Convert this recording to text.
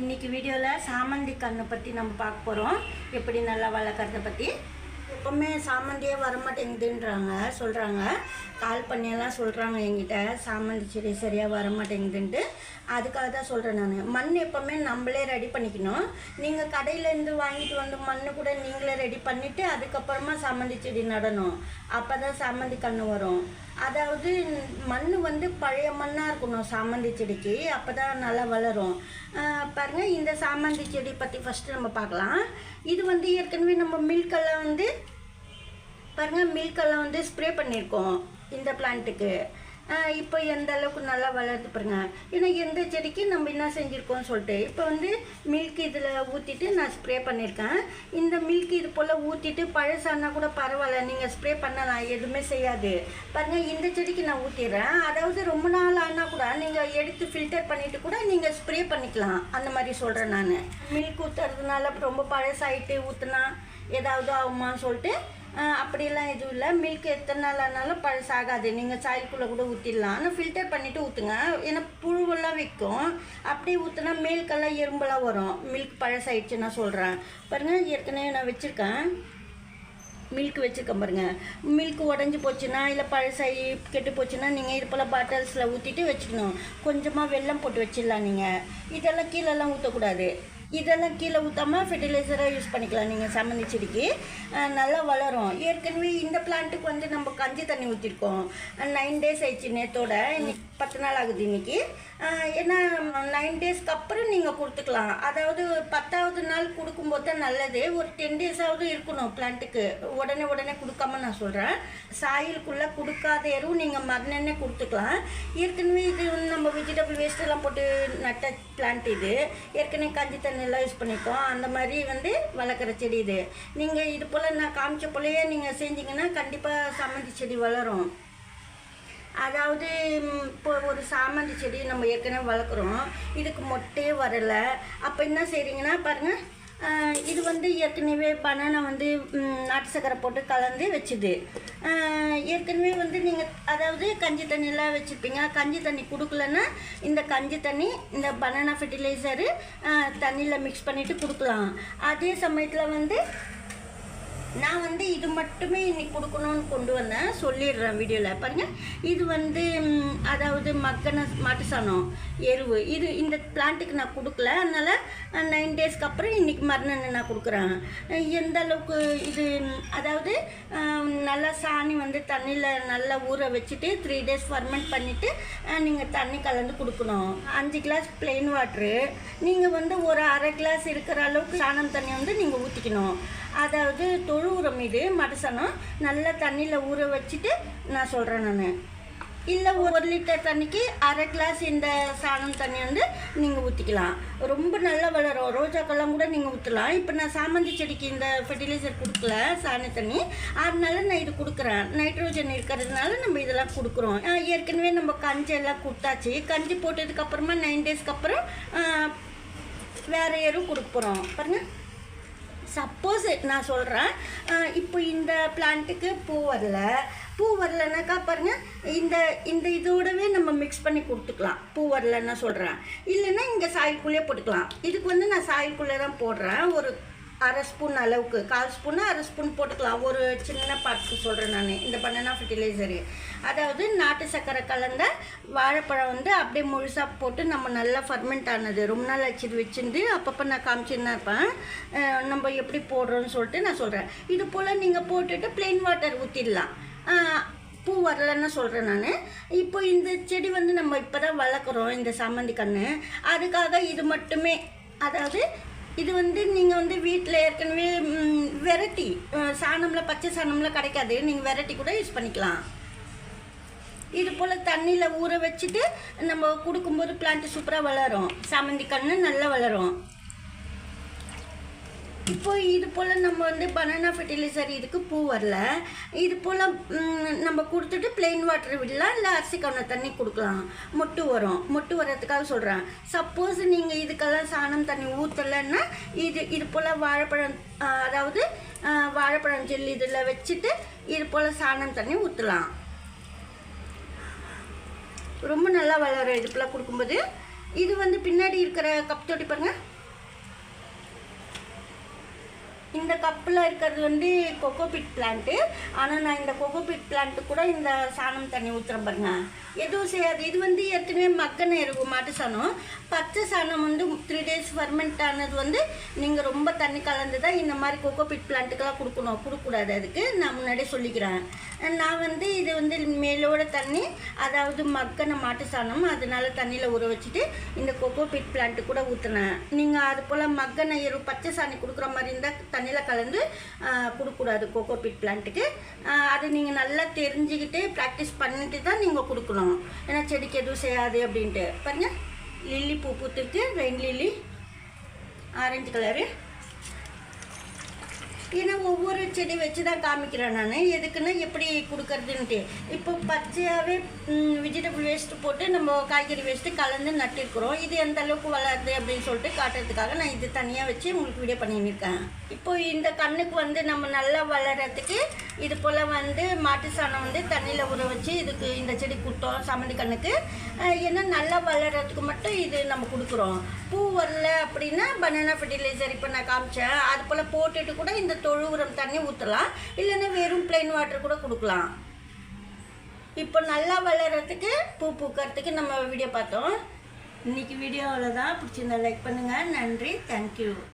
இன்னைக்கு வீடியோவில் சாமந்தி கன்று பற்றி நம்ம பார்க்க போகிறோம் எப்படி நல்லா வளர்க்குறத பற்றி எப்போவுமே சாமந்தியே வரமாட்டேங்குதுன்றாங்க சொல்கிறாங்க கால் பண்ணியெல்லாம் சொல்கிறாங்க என்கிட்ட. சாமந்தி செடி சரியாக வரமாட்டேங்குதுன்ட்டு. அதுக்காக தான் சொல்கிறேன் நான். மண் எப்போவுமே நம்மளே ரெடி பண்ணிக்கணும். நீங்கள் கடையிலேருந்து வாங்கிட்டு வந்து மண் கூட நீங்களே ரெடி பண்ணிவிட்டு அதுக்கப்புறமா சாமந்தி செடி நடணும். அப்போ தான் சாமந்தி கன்று வரும். அதாவது மண் வந்து பழைய மண்ணாக இருக்கணும் சாமந்தி செடிக்கு. அப்போ தான் நல்லா வளரும். பாருங்கள் இந்த சாமந்தி செடி பற்றி ஃபஸ்ட்டு நம்ம பார்க்கலாம். இது வந்து ஏற்கனவே நம்ம மில்கெல்லாம் வந்து பாருங்க மில்கெல்லாம் வந்து ஸ்ப்ரே பண்ணியிருக்கோம் இந்த பிளான்ட்டுக்கு இப்போ எந்த அளவுக்கு நல்லா வளர்த்து பாருங்க. ஏன்னா எந்த செடிக்கு நம்ம என்ன செஞ்சுருக்கோம்னு சொல்லிட்டு இப்போ வந்து மில்க் இதில் ஊற்றிட்டு நான் ஸ்ப்ரே பண்ணியிருக்கேன் இந்த மில்க் இது போல் ஊற்றிட்டு பழசானா கூட பரவாயில்ல நீங்கள் ஸ்ப்ரே பண்ணலாம் எதுவுமே செய்யாது. பாருங்கள் இந்த செடிக்கு நான் ஊற்றிடுறேன் அதாவது ரொம்ப நாள் ஆனால் கூட நீங்கள் எடுத்து ஃபில்டர் பண்ணிவிட்டு கூட நீங்கள் ஸ்ப்ரே பண்ணிக்கலாம். அந்த மாதிரி சொல்கிறேன் நான். மில்க் ஊற்றுறதுனால ரொம்ப பழசாயிட்டு ஊற்றுனா ஏதாவது ஆகுமான்னு சொல்லிட்டு அப்படிலாம் எதுவும் இல்லை. மில்க் எத்தனை நாள் ஆனாலும் பழசாகாது. நீங்கள் சாயல்குள்ளே கூட ஊற்றிடலாம் ஆனால் ஃபில்டர் பண்ணிவிட்டு ஊற்றுங்க ஏன்னா புழுவெல்லாம் விற்கும். அப்படியே ஊற்றுனா மில்கெல்லாம் எறும்பெல்லாம் வரும். மில்க் பழசாயிடுச்சு நான் சொல்கிறேன் பாருங்கள் ஏற்கனவே நான் வச்சுருக்கேன். மில்க் வச்சுருக்கேன் பாருங்கள் மில்க் உடஞ்சி போச்சுன்னா இல்லை பழசாகி கெட்டு போச்சுன்னா நீங்கள் இது போல் பாட்டில்ஸில் ஊற்றிட்டு வச்சுக்கணும். கொஞ்சமாக வெள்ளம் போட்டு வச்சிடலாம் நீங்கள் இதெல்லாம் கீழெல்லாம் ஊற்றக்கூடாது இதெல்லாம் கீழே ஊற்றாமல் ஃபெர்டிலைசராக யூஸ் பண்ணிக்கலாம். நீங்கள் சம்மந்தி செடிக்கு. நல்லா வளரும். ஏற்கனவே இந்த பிளான்ட்டுக்கு வந்து நம்ம கஞ்சி தண்ணி ஊற்றிருக்கோம் நைன் டேஸ் ஆயிடுச்சு நேத்தோட. இன்னைக்கு பத்து நாள் ஆகுது இன்றைக்கி ஏன்னா நைன் டேஸ்க்கு அப்புறம் நீங்கள் கொடுத்துக்கலாம். அதாவது பத்தாவது நாள் கொடுக்கும்போது தான் நல்லது. ஒரு டென் டேஸாவது இருக்கணும் பிளான்ட்டுக்கு உடனே உடனே கொடுக்காம நான் சொல்கிறேன் சாயலுக்குள்ளே கொடுக்காத எருவும் நீங்கள் மறுநெண்ணே கொடுத்துக்கலாம். ஏற்கனவே இது வந்து நம்ம வெஜிடபிள் வேஸ்ட்டெல்லாம் போட்டு நட்ட பிளான்ட் இது. ஏற்கனவே கஞ்சி தண்ணி நல்லா யூஸ் பண்ணிப்போம். அந்த மாதிரி வந்து வளர்க்குற செடி இது. நீங்கள் இது போல் நான் காமிச்ச போலேயே நீங்கள் செஞ்சீங்கன்னா கண்டிப்பாக சாமந்தி செடி வளரும். அதாவது இப்போ ஒரு சாமந்தி செடி நம்ம ஏற்கனவே வளர்க்குறோம். இதுக்கு மொட்டையே வரலை. அப்போ என்ன செய்கிறீங்கன்னா பாருங்கள் இது வந்து ஏற்கனவே பனானா வந்து நாட்டு சக்கரை போட்டு கலந்து வச்சுது. ஏற்கனவே வந்து நீங்கள் அதாவது கஞ்சி தண்ணியெல்லாம் வச்சுருப்பீங்க. கஞ்சி தண்ணி கொடுக்கலன்னா இந்த கஞ்சி தண்ணி இந்த பனானா ஃபெர்டிலைசரு தண்ணியில் மிக்ஸ் பண்ணிவிட்டு கொடுக்கலாம். அதே சமயத்தில் வந்து நான் வந்து இது மட்டுமே இன்னைக்கு கொடுக்கணும்னு கொண்டு வந்தேன். சொல்லிடுறேன் வீடியோவில் பாருங்கள் இது வந்து அதாவது மக்கன மாட்டு சாணம் எருவு. இது இந்த பிளான்ட்டுக்கு நான் கொடுக்கல. அதனால் நைன் டேஸ்க்கு அப்புறம் இன்றைக்கி மறுநாள் நான் கொடுக்குறேன். எந்த அளவுக்கு இது அதாவது நல்லா சாணி வந்து தண்ணியில் நல்லா ஊற வச்சுட்டு த்ரீ டேஸ் ஃபர்மெண்ட் பண்ணிவிட்டு நீங்கள் தண்ணி கலந்து கொடுக்கணும். அஞ்சு கிளாஸ் பிளெயின் வாட்ரு நீங்கள் வந்து ஒரு அரை கிளாஸ் இருக்கிற அளவுக்கு சாணம் தண்ணி வந்து நீங்கள் ஊற்றிக்கணும் அதாவது தொழு உரம் இது மடசனம் நல்லா தண்ணியில் ஊற வச்சுட்டு நான் சொல்கிறேன் நான். இல்லை ஒரு லிட்டர் தண்ணிக்கு அரை கிளாஸ் இந்த சாணம் தண்ணி வந்து நீங்கள் ஊற்றிக்கலாம் ரொம்ப நல்லா வளரும். ரோஜாக்கெல்லாம் கூட நீங்கள் ஊற்றலாம் இப்போ நான் சாமந்தி செடிக்கு இந்த ஃபெர்டிலைசர் கொடுக்கல சாண தண்ணி. அதனால நான் இது கொடுக்குறேன். நைட்ரோஜன் இருக்கிறதுனால நம்ம இதெல்லாம் கொடுக்குறோம். ஏற்கனவே நம்ம கஞ்சி எல்லாம் கொடுத்தாச்சு. கஞ்சி போட்டதுக்கப்புறமா நைன் டேஸ்க்கு அப்புறம் வேறு வேற எரும் கொடுக்க போகிறோம் பாருங்கள் சப்போஸ் நான் சொல்கிறேன் இப்போ இந்த பிளான்ட்டுக்கு பூ வரல. பூ வரலனாக்கா பாருங்கள் இந்த இந்த இதோடவே நம்ம மிக்ஸ் பண்ணி கொடுத்துக்கலாம். பூ வரலன்னா சொல்கிறேன் இல்லைன்னா இங்கே சாயல்குள்ளேயே போட்டுக்கலாம். இதுக்கு வந்து நான் சாயல்குள்ளே தான் போடுறேன். ஒரு அரை ஸ்பூன் அளவுக்கு கால் ஸ்பூன் அரை ஸ்பூன் போட்டுக்கலாம். ஒரு சின்ன பாட்டுக்கு சொல்கிறேன் நான். இந்த பனானா ஃபெர்டிலைசரு அதாவது நாட்டு சர்க்கரை கலந்த வாழைப்பழம் வந்து அப்படியே முழுசாக போட்டு நம்ம நல்லா ஃபர்மெண்ட் ஆனது. ரொம்ப நாள் ஆச்சு வச்சுருந்து வச்சிருந்து அப்பப்போ நான் காமிச்சுன்னு இருப்பேன். நம்ம எப்படி போடுறோன்னு சொல்லிட்டு நான் சொல்கிறேன் இது போல் நீங்கள் போட்டுட்டு ப்ளெயின் வாட்டர் ஊற்றிடலாம் பூ வரலன்னு சொல்கிறேன் நான். இப்போ இந்த செடி வந்து நம்ம இப்போ தான் வளர்க்குறோம் இந்த சாமந்தி கன்று அதுக்காக இது மட்டுமே அதாவது இது வந்து நீங்கள் வந்து வீட்டில் ஏற்கனவே வெரைட்டி சாணமில் பச்சை சாணமில் கிடைக்காது. நீங்கள் வெரைட்டி கூட யூஸ் பண்ணிக்கலாம். இது போல் தண்ணியில் ஊற வச்சுட்டு நம்ம கொடுக்கும்போது பிளான்ட் சூப்பராக வளரும். சாமந்தி கன்று நல்லா வளரும். இப்போ இது போல் நம்ம வந்து பனானா ஃபெர்டிலைசர் இதுக்கு பூ வரல. இது போல் நம்ம கொடுத்துட்டு பிளெயின் வாட்டர் விடலாம் இல்லை அரிசி கவுன தண்ணி கொடுக்கலாம். மொட்டு வரும். மொட்டு வர்றதுக்காக சொல்கிறேன் சப்போஸ் நீங்கள் இதுக்கெல்லாம் சாணம் தண்ணி ஊற்றலைன்னா இது இது போல் வாழைப்பழம் அதாவது வாழைப்பழம் ஜெல் இதில் வச்சுட்டு இது போல் சாணம் தண்ணி ஊற்றலாம் ரொம்ப நல்லா வளரும் இது போல் கொடுக்கும்போது. இது வந்து பின்னாடி இருக்கிற கப் தொட்டி பாருங்கள் இந்த கப்பில் இருக்கிறது வந்து கொக்கோபிட் பிளான்ட்டு ஆனால் நான் இந்த கொக்கோபிட் பிளான்ட்டு கூட இந்த சாணம் தண்ணி ஊற்றுறேன் பாருங்க. எதுவும் செய்யாது. இது வந்து ஏற்கனவே மக்கன இருக்கும் மாட்டு சாணம். பச்சை சாணம் வந்து த்ரீ டேஸ் ஃபர்மெண்ட் ஆனது வந்து நீங்கள் ரொம்ப தண்ணி கலந்து தான் இந்த மாதிரி கொக்கோபிட் பிளான்ட்டுக்கெல்லாம் கொடுக்கணும். கொடுக்கக்கூடாது அதுக்கு. நான் முன்னாடியே சொல்லிக்கிறேன். நான் வந்து இது வந்து மேலோட தண்ணி அதாவது மக்கனை மாட்டு சாணம் அதனால தண்ணியில் ஊற வச்சுட்டு இந்த கொக்கோபிட் பிளான்ட்டு கூட ஊற்றுனேன் நீங்கள் அது போல் மக்கன எரு பச்சை சாணி கொடுக்குற மாதிரி இருந்தால் தண்ணியில் கலந்து கொடுக்கூடாது கோகோ. கோகோபிட் பிளான்ட்டுக்கு அது நீங்கள் நல்லா தெரிஞ்சுக்கிட்டு ப்ராக்டிஸ் பண்ணிட்டு தான் நீங்கள் கொடுக்கணும். ஏன்னா செடிக்கு எதுவும் செய்யாது அப்படின்ட்டு. பாருங்கள் லில்லி பூ பூத்துருக்கு. ரெயின் லில்லி ஆரஞ்சு கலரு ஏன்னா ஒவ்வொரு செடி வச்சு தான் காமிக்கிறேன் நான். எதுக்குன்னா எப்படி கொடுக்கறதுன்ட்டு. இப்போ பச்சையாகவே வெஜிடபிள் வேஸ்ட்டு போட்டு நம்ம காய்கறி வேஸ்ட்டு கலந்து நட்டிருக்கிறோம். இது எந்த அளவுக்கு வளருது அப்படின்னு சொல்லிட்டு காட்டுறதுக்காக நான் இது தனியாக வச்சு உங்களுக்கு வீடியோ பண்ணியிருக்கேன். இப்போ இந்த கண்ணுக்கு வந்து நம்ம நல்லா வளர்கிறதுக்கு இது போல் வந்து மாட்டு சாணம் வந்து தண்ணியில் ஊற வச்சு இதுக்கு இந்த செடி கொடுத்தோம் சமந்தி கண்ணுக்கு. ஏன்னா நல்லா வளர்கிறதுக்கு மட்டும் இது நம்ம கொடுக்குறோம். பூ வரல அப்படின்னா பனானா ஃபெர்டிலைசர் இப்போ நான் காமிச்சேன். அது போல் போட்டுட்டு கூட இந்த தொழு உரம் தண்ணி ஊற்றலாம் இல்லைன்னா வெறும் பிளெயின் வாட்டர் கூட கொடுக்கலாம். இப்போ நல்லா வளர்கிறதுக்கு பூ பூக்கறதுக்கு நம்ம வீடியோ பார்த்தோம். இன்றைக்கி வீடியோ அவ்வளோதான் பிடிச்சிருந்தா லைக் பண்ணுங்கள் நன்றி. தேங்க்யூ